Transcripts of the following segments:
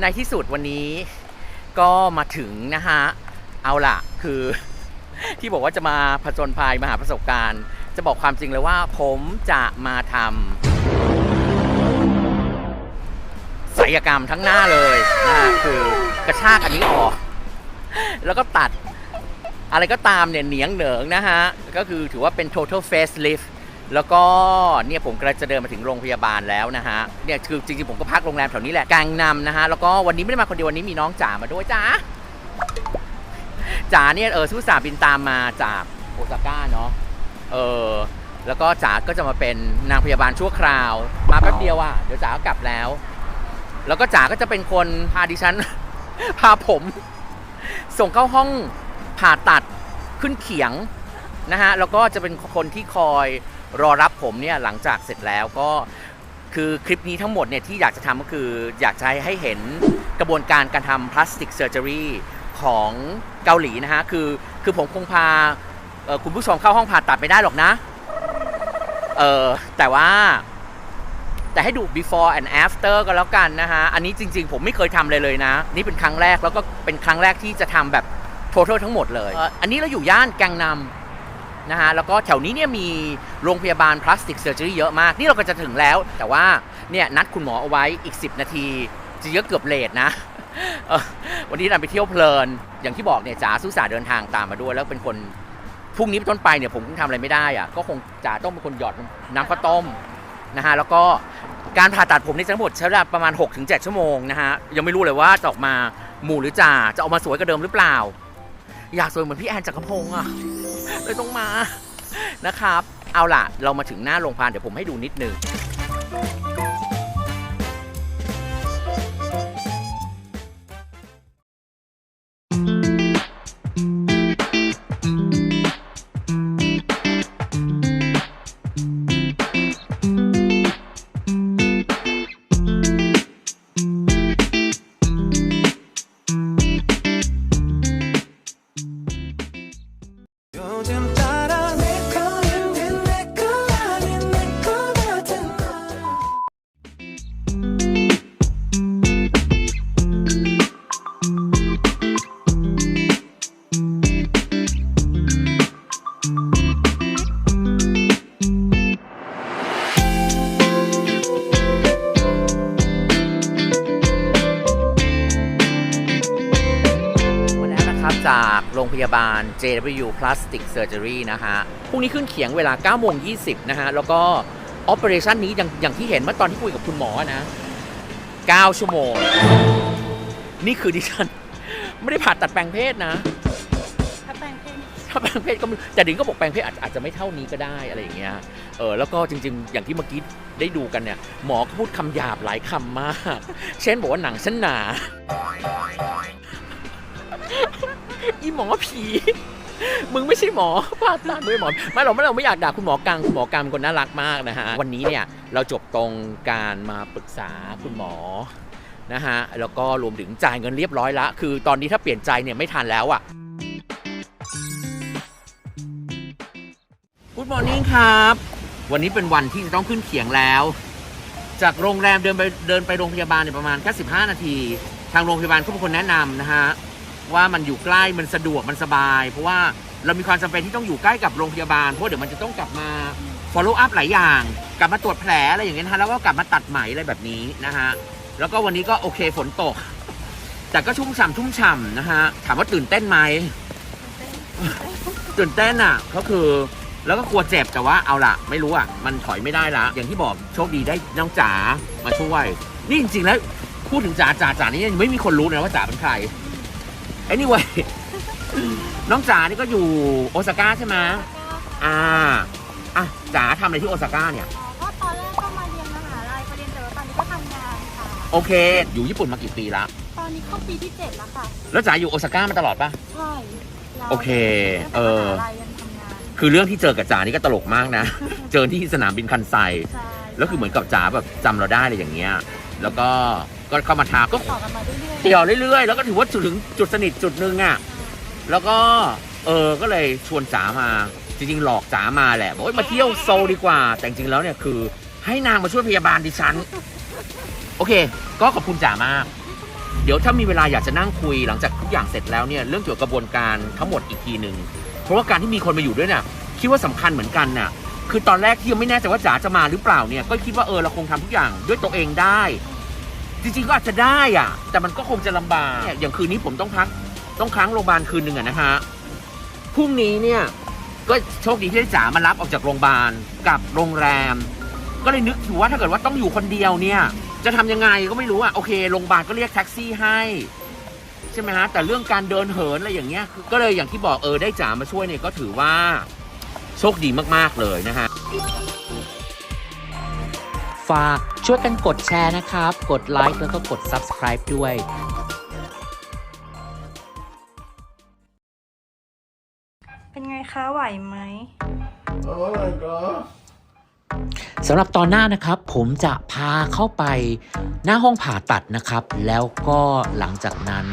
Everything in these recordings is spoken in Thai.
ในที่สุดวันนี้ก็มาถึงนะฮะ เอาล่ะ คือที่บอกว่าจะมาผจญภัยมาหาประสบการณ์ จะบอกความจริงเลยว่าผมจะมาทำศัลกรรมทั้งหน้าเลยนะคือกระชากอันนี้ออก แล้วก็ตัดอะไรก็ตามเนี่ยเหนียงเหนิงนะฮะ ก็คือถือว่าเป็น total facelift แล้วก็เนี่ยผมกำลังจะเดินมาถึงโรงพยาบาลแล้วนะฮะเนี่ยคือจริงๆผมก็พักโรงแรมแถวนี้แหละกลางนำนะฮะแล้วก็วันนี้ไม่ได้มาคนเดียววันนี้มีน้องจ๋ามาด้วยจ้าจ๋าเนี่ยเออซูสาบินตามมาจากโอซาก้าเนาะเออแล้วก็จ๋าก็จะมาเป็นนางพยาบาลชั่วคราว มาแป๊บเดียวอะเดี๋ยวจ๋าก็กลับแล้ว แล้วก็จ๋าก็จะเป็นคนพาดิฉัน พาผม ส่งเข้าห้องผ่าตัดขึ้นเขียงนะฮะแล้วก็จะเป็นคนที่คอย รอรับผมเนี่ยหลังจากเสร็จแล้วก็คือคลิปนี้ทั้งหมดเนี่ยที่อยากจะทำก็คืออยากจะให้เห็นกระบวนการการทำพลาสติกเซอร์เจอรี่ของเกาหลีนะฮะ คือคือผมคงพาเอ่อคุณผู้ชมเข้าห้องผ่าตัดไม่ได้หรอกนะ เออแต่ว่าแต่ให้ดู before and after ก็แล้วกันนะฮะ อันนี้จริง ๆ ผมไม่เคยทำเลยเลยนะ นี่เป็นครั้งแรกแล้วก็เป็นครั้งแรกที่จะทำแบบ total ทั้งหมดเลยเอ่ออันนี้เราอยู่ย่านแกงนำ นะฮะแล้วก็แถวนี้เนี่ยมีโรงพยาบาลพลาสติกเซอร์เจอรี่เยอะมาก นี่เราก็จะถึงแล้ว แต่ว่าเนี่ยนัดคุณหมอเอาไว้อีก 10 นาทีจริงๆก็เกือบเลทนะวันนี้เราไปเที่ยวเพลิน อย่างที่บอกเนี่ยจ๋าสุสาเดินทางตามมาด้วย แล้วเป็นคนพรุ่งนี้เป็นต้นไปเนี่ยผมคงทำอะไรไม่ได้อะก็คงจ๋าต้องเป็นคนหยอดน้ำข้าวต้มนะฮะแล้วก็การผ่าตัดผมนี่ทั้งหมดใช้เวลาประมาณ 6-7 ชั่วโมงนะฮะยังไม่รู้เลยว่าจะออกมาหมู่หรือจ่าจะออกมาสวยกว่าเดิมหรือเปล่า อยากสวยเหมือนพี่แอนจักรพงศ์อะ เลยต้องมานะครับ เอาล่ะ เรามาถึงหน้าโรงพยาบาลเดี๋ยวผมให้ดูนิดนึง ยาบาล JW Plastic Surgery นะฮะพรุ่งนี้ขึ้นเขียงเวลา9โมง20นะฮะ แล้วก็ Operation นี้อย่างอย่างที่เห็นเมื่อตอนที่คุยกับคุณหมอนะ 9 ชั่วโมง นี่คือดิฉัน ไม่ได้ผ่าตัดแปลงเพศนะ ถ้าแปลงเพศถ้าแปลงเพศก็แต่ดิงก็บอกแปลงเพศอาจอาจจะไม่เท่านี้ก็ได้อะไรอย่างเงี้ย เออแล้วก็จริง ๆ อย่างที่เมื่อกี้ได้ดูกันเนี่ย หมอก็พูดคำหยาบหลายคำมาก เช่นบอกว่าหนังฉันหนา อีหมอผี มึงไม่ใช่หมอผ่าตัดไม่ใช่หมอไม่เราไม่เราไม่อยากด่าคุณหมอกังคุณหมอกังเป็นคนน่ารักมากนะฮะ วันนี้เนี่ยเราจบตรงการมาปรึกษาคุณหมอนะฮะ แล้วก็รวมถึงจ่ายเงินเรียบร้อยละ คือตอนนี้ถ้าเปลี่ยนใจเนี่ยไม่ทันแล้วอะ Good morning ครับ วันนี้เป็นวันที่จะต้องขึ้นเขียงแล้ว จากโรงแรมเดินไปเดินไปโรงพยาบาลเนี่ยประมาณแค่15 นาที ทางโรงพยาบาลก็เป็นคนแนะนำนะฮะ ว่ามันอยู่ใกล้มันสะดวกมันสบาย เพราะว่าเรามีความจำเป็นที่ต้องอยู่ใกล้กับโรงพยาบาลเพราะเดี๋ยวมันจะต้องกลับมา follow up หลายอย่าง กลับมาตรวจแผลอะไรอย่างเงี้ยนะฮะแล้วก็กลับมาตัดไหมอะไรแบบนี้นะฮะแล้วก็วันนี้ก็โอเคฝนตก แต่ก็ชุ่มฉ่ำชุ่มฉ่ำนะฮะถามว่าตื่นเต้นไหมตื่นเต้นอะก็คือแล้วก็กลัวเจ็บแต่ว่าเอาล่ะไม่รู้อะ มันถอยไม่ได้ละอย่างที่บอกโชคดีได้น้องจ๋ามาช่วย นี่จริงๆแล้วพูดถึงจ๋าจ๋าจ๋านี่ยังไม่มีคนรู้นะว่าจ๋าเป็นใคร anyway น้องจ๋านี่ก็อยู่โอซาก้าใช่ไหมอ่าอะจ๋าทำอะไรที่โอซาก้าเนี่ย อ๋อก็ตอนแรกก็มาเรียนมหาลัยประเด็นแต่ว่าตอนนี้ก็ทำงานค่ะ โอเค อยู่ญี่ปุ่นมากี่ปีละตอนนี้เข้าปีที่เจ็ดแล้วค่ะ แล้วจ๋าอยู่โอซาก้ามาตลอดปะ ใช่ยาวโอเคตั้งเอแต่อมหาลัยยันทำงานคือเรื่องที่เจอกับจ๋านี่ก็ตลกมากนะ เจอที่สนามบินคันไซ ใช่แล้วคือเหมือนกับจ๋าแบบจำเราได้เลยอย่างเงี้ย แล้วก็ก็เข้ามาทักก็ต่อกันมาเรื่อยๆเดี่ยวเรื่อยๆ แล้วก็ถือว่าถึงจุดสนิทจุดหนึ่งอะแล้วก็เออก็เลยชวนจ๋ามา จริงๆ หลอกจ๋ามาแหละบอกว่ามาเที่ยวโซลดีกว่า แต่จริงๆแล้วเนี่ยคือให้นางมาช่วยพยาบาลดิฉัน โอเค ก็ขอบคุณจ๋ามาก เดี๋ยวถ้ามีเวลาอยากจะนั่งคุยหลังจากทุกอย่างเสร็จแล้วเนี่ยเรื่องเกี่ยวกับกระบวนการทั้งหมดอีกทีหนึ่งเพราะว่าการที่มีคนมาอยู่ด้วยเนี่ยคิดว่าสำคัญเหมือนกันน่ะ คือตอนแรกที่ยังไม่แน่ใจว่าจ๋าจะมาหรือเปล่าเนี่ย ก็คิดว่าเออเราคงทำทุกอย่างด้วยตัวเองได้ จริงๆก็อาจจะได้อะ แต่มันก็คงจะลำบากเนี่ยอย่างคืนนี้ผมต้องพัก ต้องค้างโรงพยาบาลคืนหนึ่งอะนะฮะพรุ่งนี้เนี่ย ก็โชคดีที่ได้จ๋ามารับออกจากโรงพยาบาลกับโรงแรม ก็เลยนึกอยู่ว่าถ้าเกิดว่าต้องอยู่คนเดียวเนี่ย จะทำยังไงก็ไม่รู้อะโอเคโรงพยาบาลก็เรียกแท็กซี่ให้ใช่ไหมฮะแต่เรื่องการเดินเหินอะไรอย่างเงี้ยก็เลยอย่างที่บอกเออได้จ๋ามาช่วยเนี่ยก็ถือว่า โชคดีมากๆเลยนะฮะฝากช่วยกันกดแชร์นะครับ กดไลค์แล้วก็กด Subscribe ด้วยเป็นไงคะไหวไหม สำหรับตอนหน้านะครับ ผมจะพาเข้าไปหน้าห้องผ่าตัดนะครับ แล้วก็หลังจากนั้น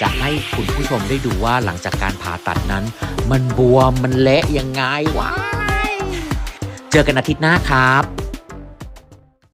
จะให้คุณผู้ชมได้ดูว่าหลังจากการผ่าตัดนั้น มันบวมมันเละยังไงวะเจอกันอาทิตย์หน้าครับ